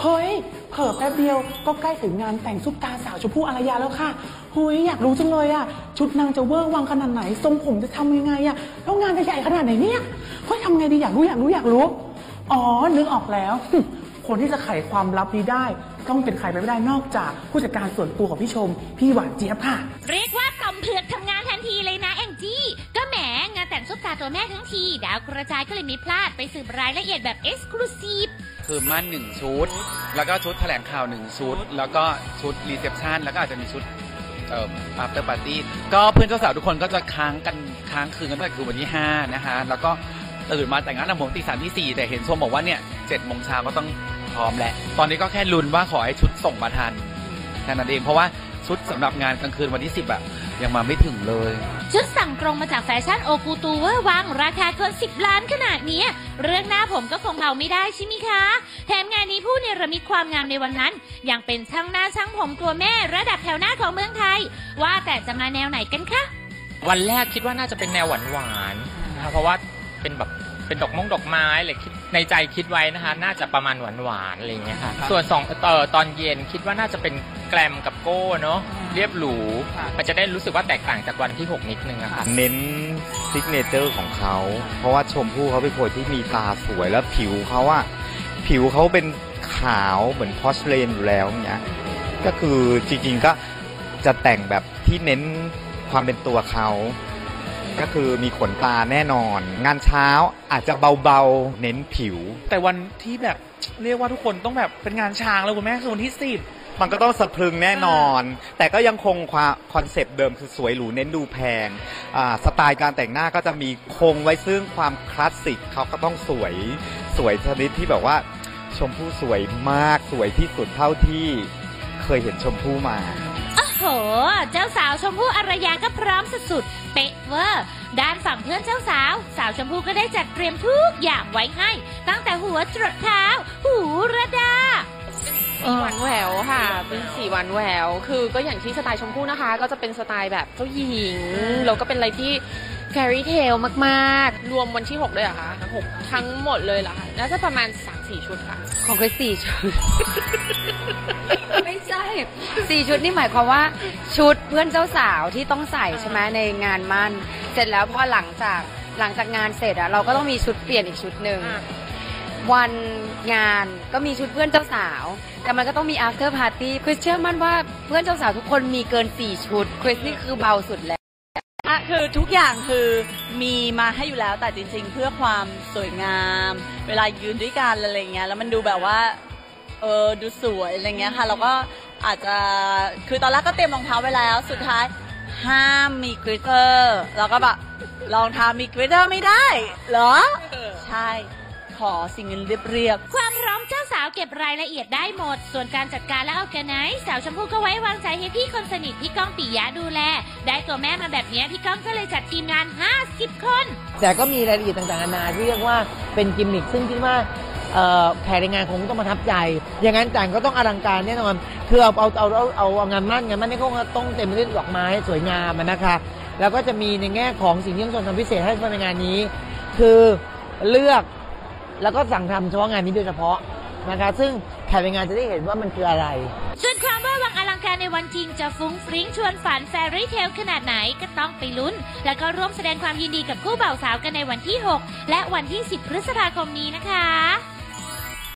เฮ้ย เผลอแป๊บเดียวก็ใกล้ถึงงานแต่งซุปตาสาวชมพู่อารยาแล้วค่ะเฮ้ยอยากรู้จังเลยอะชุดนางจะเวอร์วังขนาดไหน ทรงผมจะทำยังไงอะแล้วงานจะใหญ่ขนาดไหนเนี่ยเฮ้ยทำไงดีอยากรู้อยากรู้อยากรู้ อ๋อ นึกออกแล้วคนที่จะไขความลับนี้ได้ ต้องเป็นใครไปไม่ได้นอกจากผู้จัดการส่วนตัวของพี่ชม พี่หวานเจี๊ยบค่ะ เรียกว่าต่อมเผือกทำงานทันทีเลยนะแองจี้ ก็แหมงานแต่งซุปตาตัวแม่ทั้งที ดาวกระจายก็เลยไมีพลาดไปสืบรายละเอียดแบบเอ็กซ์คลูซีฟ คือมั่นหนึ่งชุด แล้วก็ชุดแถลงข่าวหนึ่งชุด แล้วก็ชุดรีเซพชันแล้วก็อาจจะมีชุดเอ่อ after party ก็เพื่อนเจ้าสาวทุกคนก็จะค้างกันค้างคืนกันตั้งแต่คืนวันที่5นะคะแล้วก็ตื่นมาแต่งงานทำผมตีสามที่สี่แต่เห็นชมบอกว่าเนี่ยเจ็ดโมงเช้าก็ต้องพร้อมแหละตอนนี้ก็แค่ลุ้นว่าขอให้ชุดส่งมาทันแค่นั้นเองเพราะว่าชุดสำหรับงานกลางคืนวันที่10อะยังมาไม่ถึงเลย ชุดสั่งตรงมาจากแฟชั่นโอกูตูเวอร์วัง ราคาเกิน 10 ล้านขนาดนี้ เรื่องหน้าผมก็คงเบาไม่ได้ใช่ไหมคะ แถมงานนี้ผู้เนรมิตความงามในวันนั้น ยังเป็นช่างหน้าช่างผมตัวแม่ระดับแถวหน้าของเมืองไทย ว่าแต่จะมาแนวไหนกันคะ วันแรกคิดว่าน่าจะเป็นแนวหวานหวานนะครับเพราะว่าเป็นแบบเป็นดอกมงดอกไม้อะไรคิดในใจคิดไว้นะคะ น่าจะประมาณหวานหวานๆอะไรอย่างเงี้ยค่ะส่วนสองเอ่อตอนเย็นคิดว่าน่าจะเป็นแกลมกับโก้เนาะ เรียบหรู มันจะได้รู้สึกว่าแตกต่างจากวันที่ 6 นิดนึงอะค่ะ เน้นซิกเนเจอร์ของเขา เพราะว่าชมพู่เขาเป็นคนที่มีตาสวยแล้วผิวเขาอะผิวเขาเป็นขาวเหมือนพอชเลนอยู่แล้วเนี่ยก็คือจริงๆก็จะแต่งแบบที่เน้นความเป็นตัวเขา ก็คือมีขนตาแน่นอน งานเช้าอาจจะเบาๆ เน้นผิว แต่วันที่แบบเรียกว่าทุกคนต้องแบบเป็นงานช้างแล้วคุณแม่คือวันที่สิบ มันก็ต้องสะพรึงแน่นอน แต่ก็ยังคงความคอนเซปต์เดิมคือสวยหรูเน้นดูแพงอ่าสไตล์การแต่งหน้าก็จะมีคงไว้ซึ่งความคลาสสิกเขาก็ต้องสวยสวยชนิดที่แบบว่า ชมพู่สวยมากสวยที่สุดเท่าที่เคยเห็นชมพู่มาโอ้โหเจ้าสาวชมพู่อารยาก็พร้อมสุดๆ เป๊ะเวอร์ ด้านฝั่งเพื่อนเจ้าสาว สาวชมพู่ก็ได้จัดเตรียมทุกอย่างไว้ให้ ตั้งแต่หัวจรดเท้า หู ค่ะเป็นสีหวานแหวว คือก็อย่างที่สไตล์ชมพู่นะคะ ก็จะเป็นสไตล์แบบเจ้าหญิง แล้วก็เป็นอะไรที่แฟรี่เทลมาก ๆ รวมวันที่6เลยเหรอคะหกทั้งหมดเลยเหรอคะน่าจะประมาณ 3-4 ชุดค่ะ ของคริสสี่ชุด ไม่ใช่สี่ชุดนี่หมายความว่าชุดเพื่อนเจ้าสาวที่ต้องใส่ใช่ไหมในงานมั่น เสร็จแล้วพอหลังจากหลังจากงานเสร็จอะเราก็ต้องมีชุดเปลี่ยนอีกชุดหนึ่ง อะ วันงานก็มีชุดเพื่อนเจ้าสาว แต่มันก็ต้องมี after party คริสเชื่อมั่นว่าเพื่อนเจ้าสาวทุกคนมีเกินสี่ชุด คริสนี่คือเบาสุดแล้ว อะคือทุกอย่างคือมีมาให้อยู่แล้วแต่จริง ๆ เพื่อความสวยงาม เวลายืนด้วยกันอะไรเงี้ยแล้วมันดูแบบว่าเออดูสวยอะไรเงี้ยค่ะเราก็อาจจะคือตอนแรกก็เตรียมรองเท้าไว้แล้ว สุดท้ายห้ามมีกริตเตอร์เราก็แบบรองเท้ามีกริตเตอร์ไม่ได้เหรอ ใช่ ขอสิ่งเงินเรียบๆ ความพร้อมเจ้าสาวเก็บรายละเอียดได้หมด ส่วนการจัดการและเอาแกไนสาวชมพู่ก็ไว้วางใจให้พี่คนสนิทพี่ก้องปิยะดูแล ได้ตัวแม่มาแบบนี้พี่ก้องก็เลยจัดทีมงาน 50 คน แต่ก็มีรายละเอียดต่างๆนานาที่เรียกว่าเป็นกิมมิคซึ่งคิดว่าเอ่อแขกในงานคงต้องประทับใจ อย่างนั้นแต่งก็ต้องอลังการแน่นอน คือเอาเอาเอาเอาเอาเอางานมั่นงานมั่นนี่ก็ต้องเต็มไปด้วยดอกไม้สวยงามอะนะคะ แล้วก็จะมีในแง่ของสิ่งที่ต้องทำพิเศษให้ในงานนี้ คือเลือก แล้วก็สั่งทำเฉพาะงานนี้โดยเฉพาะนะคะ ซึ่งแขกในงานจะได้เห็นว่ามันคืออะไร ส่วนความเวอร์วังอลังการในวันจริงจะฟุ้งฟริ้งชวนฝันแฟรี่เทลขนาดไหนก็ต้องไปลุ้น แล้วก็ร่วมแสดงความยินดีกับคู่บ่าวสาวกันในวันที่ 6 และวันที่ 10 พฤษภาคมนี้นะคะ